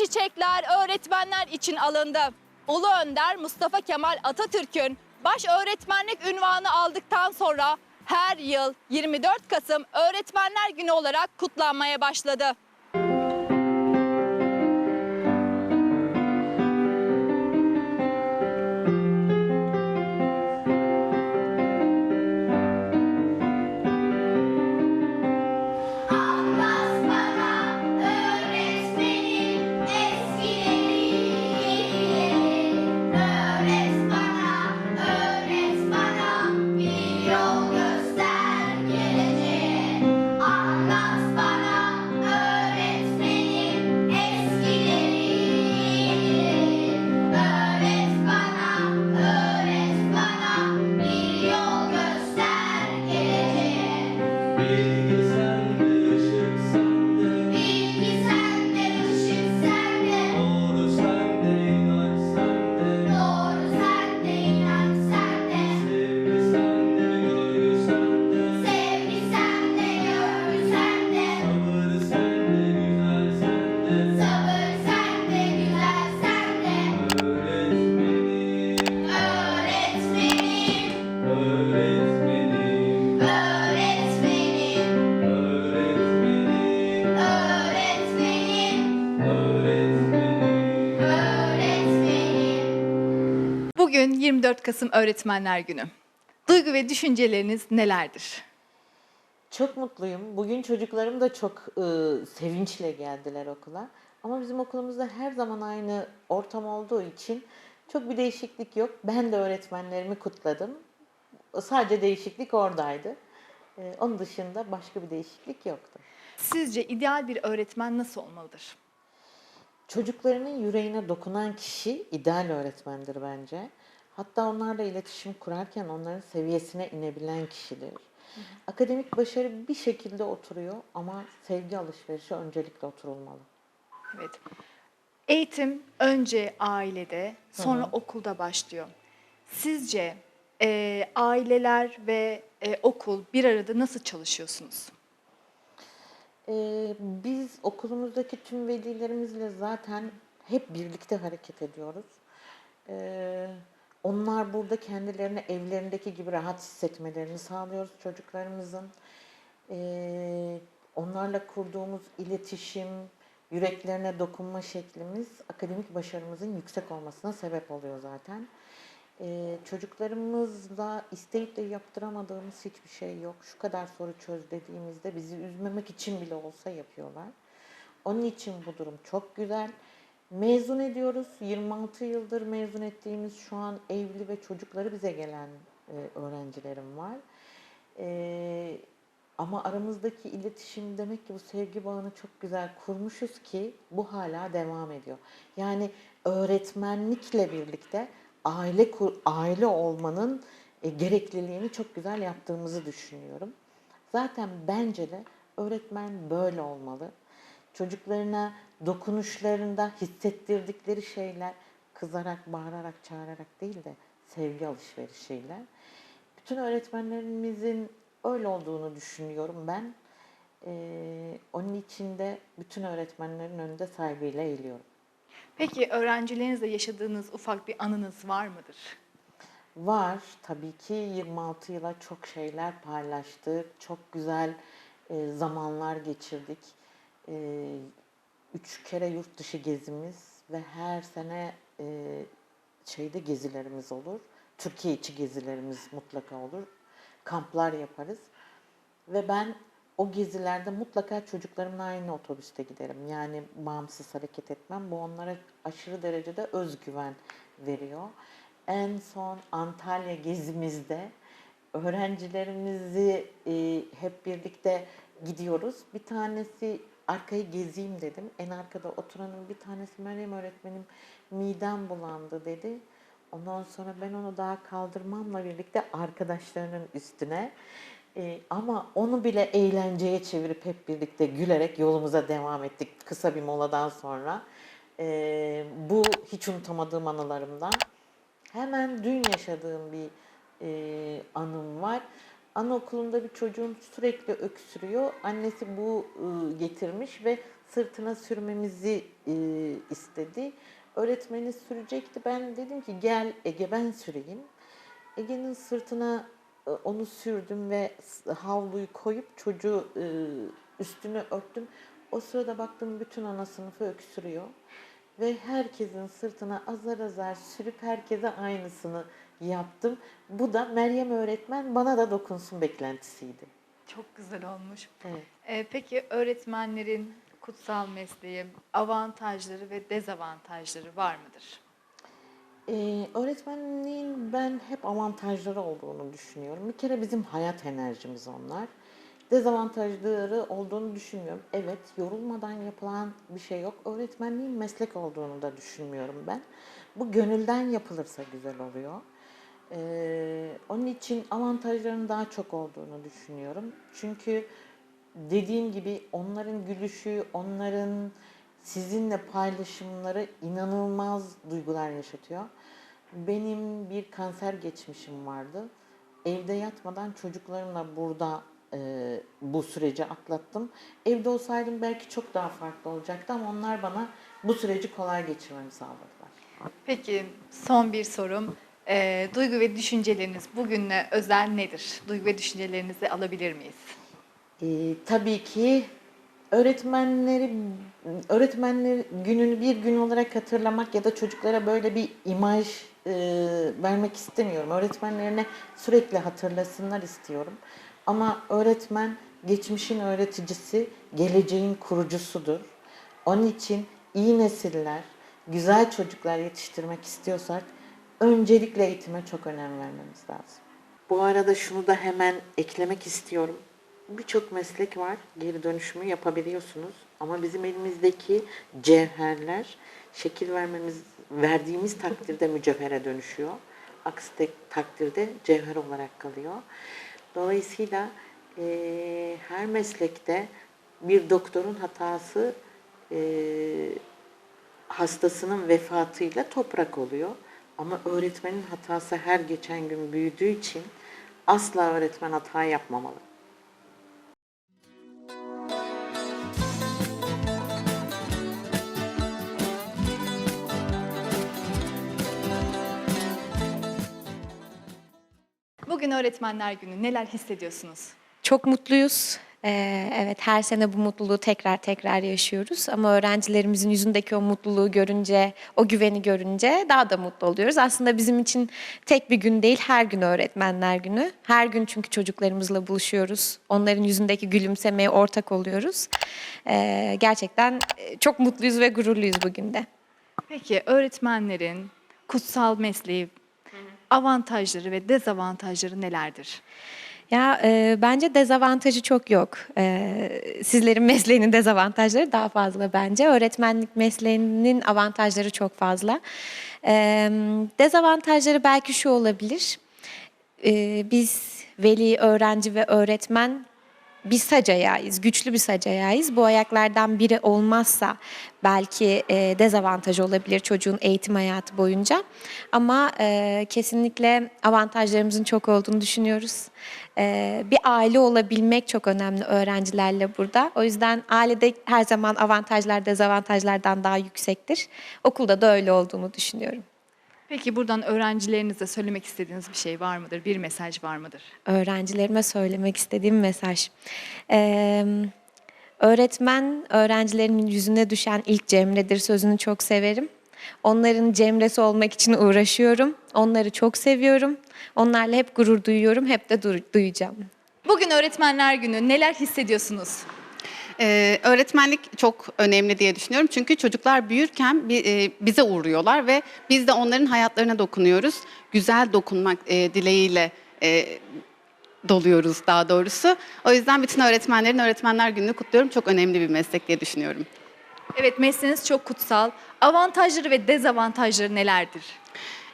çiçekler öğretmenler için alındı. Ulu Önder Mustafa Kemal Atatürk'ün baş öğretmenlik ünvanı aldıktan sonra her yıl 24 Kasım Öğretmenler Günü olarak kutlanmaya başladı. 14 Kasım Öğretmenler Günü. Duygu ve düşünceleriniz nelerdir? Çok mutluyum. Bugün çocuklarım da çok e, sevinçle geldiler okula. Ama bizim okulumuzda her zaman aynı ortam olduğu için çok bir değişiklik yok. Ben de öğretmenlerimi kutladım. Sadece değişiklik oradaydı. E, onun dışında başka bir değişiklik yoktu. Sizce ideal bir öğretmen nasıl olmalıdır? Çocuklarının yüreğine dokunan kişi ideal öğretmendir bence. Hatta onlarla iletişim kurarken onların seviyesine inebilen kişidir. Akademik başarı bir şekilde oturuyor ama sevgi alışverişi öncelikle oturulmalı. Evet. Eğitim önce ailede, sonra okulda başlıyor. Sizce e, aileler ve e, okul bir arada nasıl çalışıyorsunuz? Ee, biz okulumuzdaki tüm velilerimizle zaten hep birlikte hareket ediyoruz. Ee, onlar burada kendilerini evlerindeki gibi rahat hissetmelerini sağlıyoruz çocuklarımızın. Ee, onlarla kurduğumuz iletişim, yüreklerine dokunma şeklimiz akademik başarımızın yüksek olmasına sebep oluyor zaten. Ee, çocuklarımızla isteyip de yaptıramadığımız hiçbir şey yok. Şu kadar soru çöz dediğimizde bizi üzmemek için bile olsa yapıyorlar. Onun için bu durum çok güzel. Mezun ediyoruz. 26 yıldır mezun ettiğimiz şu an evli ve çocukları bize gelen e, öğrencilerim var. E, ama aramızdaki iletişim demek ki bu sevgi bağını çok güzel kurmuşuz ki bu hala devam ediyor. Yani öğretmenlikle birlikte aile kur, aile olmanın e, gerekliliğini çok güzel yaptığımızı düşünüyorum. Zaten bence de öğretmen böyle olmalı. Çocuklarına dokunuşlarında hissettirdikleri şeyler kızarak, bağırarak, çağırarak değil de sevgi alışverişiyle. Bütün öğretmenlerimizin öyle olduğunu düşünüyorum ben. Ee, onun için de bütün öğretmenlerin önünde saygıyla eğiliyorum. Peki öğrencilerinizle yaşadığınız ufak bir anınız var mıdır? Var tabii ki 26 yıla çok şeyler paylaştık. Çok güzel e, zamanlar geçirdik. E, üç kere yurt dışı gezimiz ve her sene e, şeyde gezilerimiz olur. Türkiye içi gezilerimiz mutlaka olur. Kamplar yaparız. Ve ben o gezilerde mutlaka çocuklarımla aynı otobüste giderim. Yani bağımsız hareket etmem. Bu onlara aşırı derecede özgüven veriyor. En son Antalya gezimizde öğrencilerimizi e, hep birlikte gidiyoruz. Bir tanesi arkayı gezeyim dedim. En arkada oturanın bir tanesi Meryem öğretmenim midem bulandı dedi. Ondan sonra ben onu daha kaldırmamla birlikte arkadaşlarının üstüne e, ama onu bile eğlenceye çevirip hep birlikte gülerek yolumuza devam ettik kısa bir moladan sonra. E, bu hiç unutamadığım anılarımdan. Hemen dün yaşadığım bir e, anım var. Anaokulunda bir çocuğun sürekli öksürüyor. Annesi bu e, getirmiş ve sırtına sürmemizi e, istedi. Öğretmeni sürecekti. Ben dedim ki gel Ege ben süreyim. Ege'nin sırtına e, onu sürdüm ve havluyu koyup çocuğu üstünü örttüm. O sırada baktım bütün ana sınıfı öksürüyor. Ve herkesin sırtına azar azar sürüp herkese aynısını yaptım. Bu da Meryem öğretmen bana da dokunsun beklentisiydi. Çok güzel olmuş. Evet. Ee, peki öğretmenlerin kutsal mesleği avantajları ve dezavantajları var mıdır? Ee, öğretmenliğin ben hep avantajları olduğunu düşünüyorum. Bir kere bizim hayat enerjimiz onlar. Dezavantajları olduğunu düşünmüyorum. Evet, yorulmadan yapılan bir şey yok. Öğretmenliğin meslek olduğunu da düşünmüyorum ben. Bu gönülden yapılırsa güzel oluyor. Ee, onun için avantajlarının daha çok olduğunu düşünüyorum. Çünkü dediğim gibi onların gülüşü, onların sizinle paylaşımları inanılmaz duygular yaşatıyor. Benim bir kanser geçmişim vardı. Evde yatmadan çocuklarımla burada e, bu süreci atlattım. Evde olsaydım belki çok daha farklı olacaktı ama onlar bana bu süreci kolay geçirmemi sağladılar. Peki son bir sorum. Ee, duygu ve düşünceleriniz bugünle özel nedir? Duygu ve düşüncelerinizi alabilir miyiz? Ee, tabii ki öğretmenleri öğretmenler gününü bir gün olarak hatırlamak ya da çocuklara böyle bir imaj e, vermek istemiyorum. Öğretmenlerine sürekli hatırlasınlar istiyorum. Ama öğretmen geçmişin öğreticisi, geleceğin kurucusudur. Onun için iyi nesiller, güzel çocuklar yetiştirmek istiyorsak öncelikle eğitime çok önem vermemiz lazım. Bu arada şunu da hemen eklemek istiyorum. Birçok meslek var. Geri dönüşümü yapabiliyorsunuz. Ama bizim elimizdeki cevherler şekil vermemiz verdiğimiz takdirde mücevhere dönüşüyor. Aksi takdirde cevher olarak kalıyor. Dolayısıyla eee, her meslekte bir doktorun hatası eee, hastasının vefatıyla toprak oluyor. Ama öğretmenin hatası her geçen gün büyüdüğü için asla öğretmen hata yapmamalı. Bugün Öğretmenler Günü neler hissediyorsunuz? Çok mutluyuz. Ee, evet her sene bu mutluluğu tekrar tekrar yaşıyoruz ama öğrencilerimizin yüzündeki o mutluluğu görünce, o güveni görünce daha da mutlu oluyoruz. Aslında bizim için tek bir gün değil, her gün öğretmenler günü. Her gün çünkü çocuklarımızla buluşuyoruz. Onların yüzündeki gülümsemeye ortak oluyoruz. Ee, gerçekten e, çok mutluyuz ve gururluyuz bugün de. Peki öğretmenlerin kutsal mesleği avantajları ve dezavantajları nelerdir? Ya e, bence dezavantajı çok yok. E, sizlerin mesleğinin dezavantajları daha fazla bence. Öğretmenlik mesleğinin avantajları çok fazla. E, dezavantajları belki şu olabilir. E, biz veli, öğrenci ve öğretmen bir sac güçlü bir sac. Bu ayaklardan biri olmazsa belki e, dezavantaj olabilir çocuğun eğitim hayatı boyunca. Ama e, kesinlikle avantajlarımızın çok olduğunu düşünüyoruz. E, bir aile olabilmek çok önemli öğrencilerle burada. O yüzden ailede her zaman avantajlar dezavantajlardan daha yüksektir. Okulda da öyle olduğunu düşünüyorum. Peki buradan öğrencilerinize söylemek istediğiniz bir şey var mıdır? Bir mesaj var mıdır? öğrencilerime söylemek istediğim mesaj. Ee, öğretmen öğrencilerimin yüzüne düşen ilk cemredir sözünü çok severim. Onların cemresi olmak için uğraşıyorum. Onları çok seviyorum. Onlarla hep gurur duyuyorum, hep de du- duyacağım. Bugün Öğretmenler Günü neler hissediyorsunuz? Ee, öğretmenlik çok önemli diye düşünüyorum. Çünkü çocuklar büyürken e, bize uğruyorlar ve biz de onların hayatlarına dokunuyoruz. Güzel dokunmak e, dileğiyle e, doluyoruz daha doğrusu. O yüzden bütün öğretmenlerin Öğretmenler Günü'nü kutluyorum. Çok önemli bir meslek diye düşünüyorum. Evet mesleğiniz çok kutsal. Avantajları ve dezavantajları nelerdir?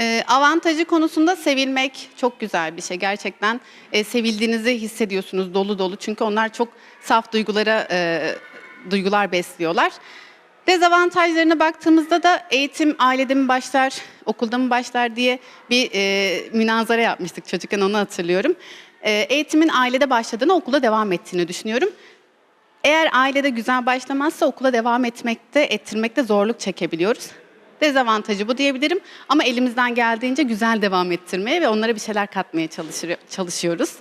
Ee, avantajı konusunda sevilmek çok güzel bir şey. Gerçekten e, sevildiğinizi hissediyorsunuz dolu dolu. Çünkü onlar çok saf duygulara e, duygular besliyorlar. Dezavantajlarına baktığımızda da eğitim ailede mi başlar, okulda mı başlar diye bir e, münazara yapmıştık çocukken onu hatırlıyorum. e, eğitimin ailede başladığını okulda devam ettiğini düşünüyorum. Eğer ailede güzel başlamazsa okula devam etmekte, ettirmekte zorluk çekebiliyoruz. Dezavantajı bu diyebilirim ama elimizden geldiğince güzel devam ettirmeye ve onlara bir şeyler katmaya çalışır- çalışıyoruz.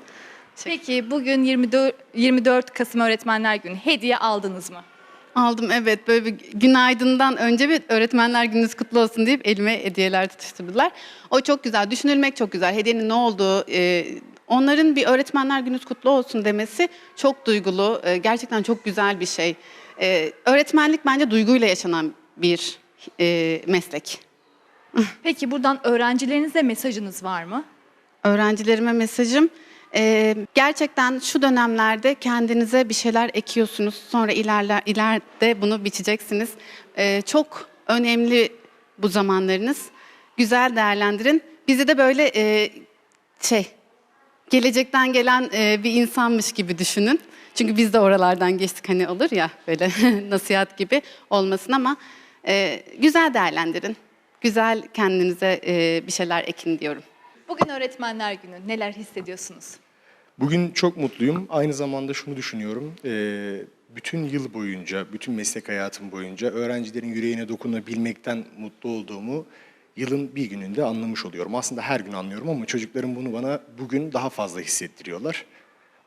Peki bugün 24, 24 Kasım Öğretmenler Günü hediye aldınız mı? Aldım evet böyle bir günaydından önce bir öğretmenler gününüz kutlu olsun deyip elime hediyeler tutuşturdular. O çok güzel, düşünülmek çok güzel. Hediyenin ne olduğu, e, onların bir öğretmenler gününüz kutlu olsun demesi çok duygulu, e, gerçekten çok güzel bir şey. E, öğretmenlik bence duyguyla yaşanan bir e, meslek. Peki buradan öğrencilerinize mesajınız var mı? Öğrencilerime mesajım e, gerçekten şu dönemlerde kendinize bir şeyler ekiyorsunuz. Sonra ilerler, ileride bunu biçeceksiniz. E, çok önemli bu zamanlarınız. Güzel değerlendirin. Bizi de böyle e, şey gelecekten gelen e, bir insanmış gibi düşünün. Çünkü biz de oralardan geçtik hani olur ya böyle nasihat gibi olmasın ama e, güzel değerlendirin. Güzel kendinize e, bir şeyler ekin diyorum. Bugün Öğretmenler Günü neler hissediyorsunuz? Bugün çok mutluyum. Aynı zamanda şunu düşünüyorum. eee, bütün yıl boyunca, bütün meslek hayatım boyunca öğrencilerin yüreğine dokunabilmekten mutlu olduğumu yılın bir gününde anlamış oluyorum. Aslında her gün anlıyorum ama çocuklarım bunu bana bugün daha fazla hissettiriyorlar.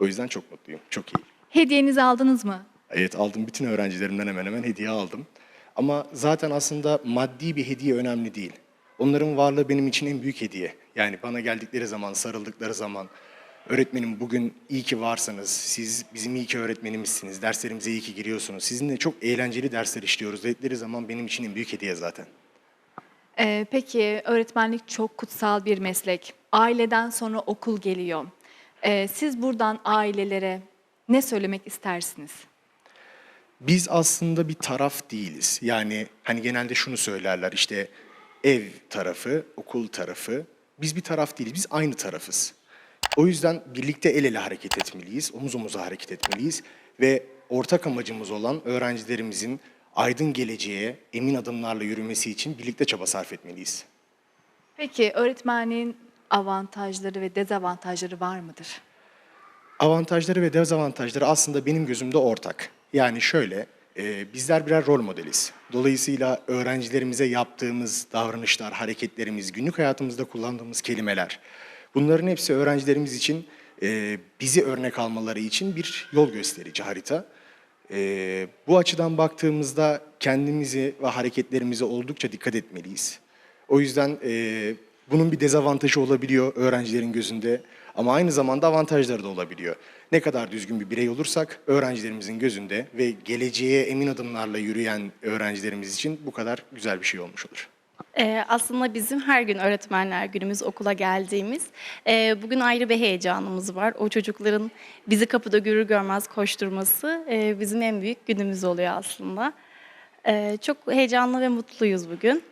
O yüzden çok mutluyum. Çok iyi. Hediyenizi aldınız mı? Evet aldım. Bütün öğrencilerimden hemen hemen hediye aldım. Ama zaten aslında maddi bir hediye önemli değil. Onların varlığı benim için en büyük hediye. Yani bana geldikleri zaman, sarıldıkları zaman, öğretmenim bugün iyi ki varsınız, siz bizim iyi ki öğretmenimizsiniz, derslerimize iyi ki giriyorsunuz, sizinle çok eğlenceli dersler işliyoruz dedikleri zaman benim için en büyük hediye zaten. Ee, peki öğretmenlik çok kutsal bir meslek. Aileden sonra okul geliyor. Ee, siz buradan ailelere ne söylemek istersiniz? Biz aslında bir taraf değiliz. Yani hani genelde şunu söylerler işte ev tarafı, okul tarafı. Biz bir taraf değiliz, biz aynı tarafız. O yüzden birlikte el ele hareket etmeliyiz, omuz omuza hareket etmeliyiz ve ortak amacımız olan öğrencilerimizin aydın geleceğe emin adımlarla yürümesi için birlikte çaba sarf etmeliyiz. Peki öğretmenliğin avantajları ve dezavantajları var mıdır? Avantajları ve dezavantajları aslında benim gözümde ortak. Yani şöyle, e, bizler birer rol modeliz. Dolayısıyla öğrencilerimize yaptığımız davranışlar, hareketlerimiz, günlük hayatımızda kullandığımız kelimeler, bunların hepsi öğrencilerimiz için e, bizi örnek almaları için bir yol gösterici harita. E, bu açıdan baktığımızda kendimizi ve hareketlerimize oldukça dikkat etmeliyiz. O yüzden e, bunun bir dezavantajı olabiliyor öğrencilerin gözünde ama aynı zamanda avantajları da olabiliyor. Ne kadar düzgün bir birey olursak öğrencilerimizin gözünde ve geleceğe emin adımlarla yürüyen öğrencilerimiz için bu kadar güzel bir şey olmuş olur. Ee, aslında bizim her gün öğretmenler günümüz okula geldiğimiz. Ee, bugün ayrı bir heyecanımız var. O çocukların bizi kapıda görür görmez koşturması e, bizim en büyük günümüz oluyor aslında. Ee, çok heyecanlı ve mutluyuz bugün.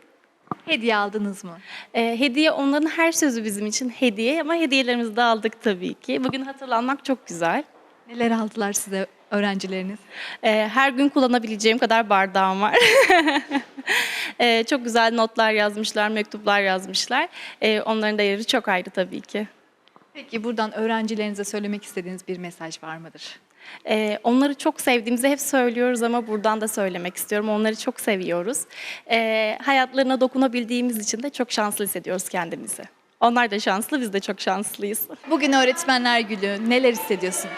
Hediye aldınız mı? Ee, hediye onların her sözü bizim için hediye ama hediyelerimizi de aldık tabii ki. Bugün hatırlanmak çok güzel. Neler aldılar size öğrencileriniz? Ee, her gün kullanabileceğim kadar bardağım var. Ee, çok güzel notlar yazmışlar, mektuplar yazmışlar. Ee, onların da yeri çok ayrı tabii ki. Peki buradan öğrencilerinize söylemek istediğiniz bir mesaj var mıdır? Ee, onları çok sevdiğimizi hep söylüyoruz ama buradan da söylemek istiyorum. Onları çok seviyoruz. Ee, hayatlarına dokunabildiğimiz için de çok şanslı hissediyoruz kendimizi. Onlar da şanslı, biz de çok şanslıyız. Bugün Öğretmenler Günü neler hissediyorsun?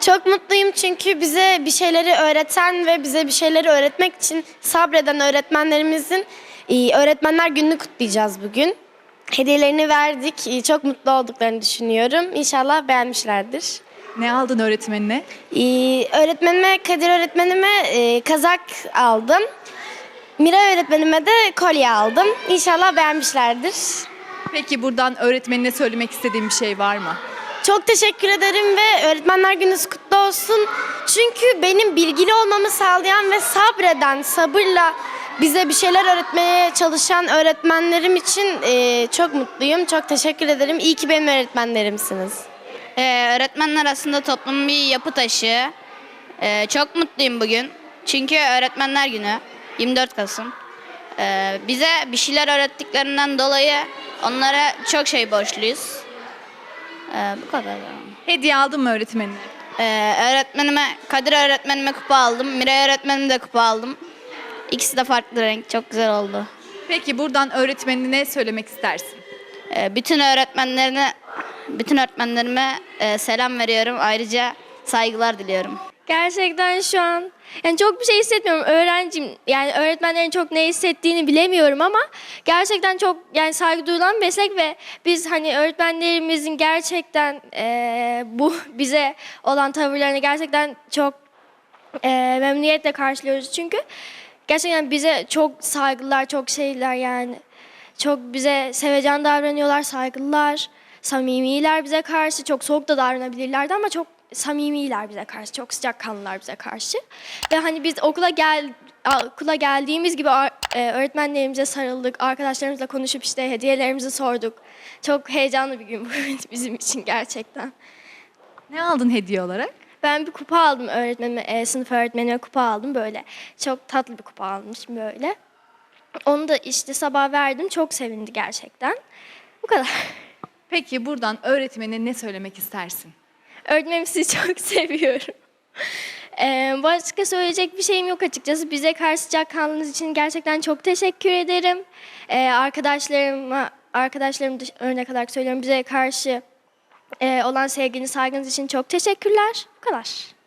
Çok mutluyum çünkü bize bir şeyleri öğreten ve bize bir şeyleri öğretmek için sabreden öğretmenlerimizin e, öğretmenler gününü kutlayacağız bugün. Hediyelerini verdik. E, Çok mutlu olduklarını düşünüyorum. İnşallah beğenmişlerdir. Ne aldın öğretmenine? E, Öğretmenime, Kadir öğretmenime e, kazak aldım. Mira öğretmenime de kolye aldım. İnşallah beğenmişlerdir. Peki buradan öğretmenine söylemek istediğin bir şey var mı? Çok teşekkür ederim ve öğretmenler gününüz kutlu olsun. Çünkü benim bilgili olmamı sağlayan ve sabreden, sabırla bize bir şeyler öğretmeye çalışan öğretmenlerim için e, çok mutluyum. Çok teşekkür ederim. İyi ki benim öğretmenlerimsiniz. Ee, öğretmenler aslında toplumun bir yapı taşı. Ee, çok mutluyum bugün. Çünkü öğretmenler günü 24 Kasım. Ee, bize bir şeyler öğrettiklerinden dolayı onlara çok şey borçluyuz. Ee, bu kadar. Hediye aldın mı öğretmenine? Ee, öğretmenime, Kadir öğretmenime kupa aldım. Miray öğretmenime de kupa aldım. İkisi de farklı renk. Çok güzel oldu. Peki buradan öğretmenine ne söylemek istersin? Ee, bütün öğretmenlerine, bütün öğretmenlerime e, selam veriyorum. Ayrıca saygılar diliyorum. Gerçekten şu an yani çok bir şey hissetmiyorum. Öğrencim yani öğretmenlerin çok ne hissettiğini bilemiyorum ama gerçekten çok yani saygı duyulan bir meslek ve biz hani öğretmenlerimizin gerçekten eee, bu bize olan tavırlarını gerçekten çok eee, memnuniyetle karşılıyoruz çünkü gerçekten bize çok saygılılar, çok şeyler yani çok bize sevecen davranıyorlar, saygılılar, samimiler bize karşı. Çok soğuk da davranabilirlerdi ama çok samimiler bize karşı, çok sıcakkanlılar bize karşı. Ve hani biz okula gel okula geldiğimiz gibi e, öğretmenlerimize sarıldık, arkadaşlarımızla konuşup işte hediyelerimizi sorduk. Çok heyecanlı bir gün bugün bizim için gerçekten. Ne aldın hediye olarak? Ben bir kupa aldım öğretmenime, e, sınıf öğretmenime kupa aldım böyle. Çok tatlı bir kupa almışım böyle. Onu da işte sabah verdim. Çok sevindi gerçekten. Bu kadar. Peki buradan öğretmenine ne söylemek istersin? Öğretmenim sizi çok seviyorum. Ee, başka söyleyecek bir şeyim yok açıkçası. Bize karşı sıcakkanlığınız için gerçekten çok teşekkür ederim. Ee, arkadaşlarıma, arkadaşlarım örnek olarak söylüyorum. Bize karşı e, olan sevginiz, saygınız için çok teşekkürler. Bu kadar.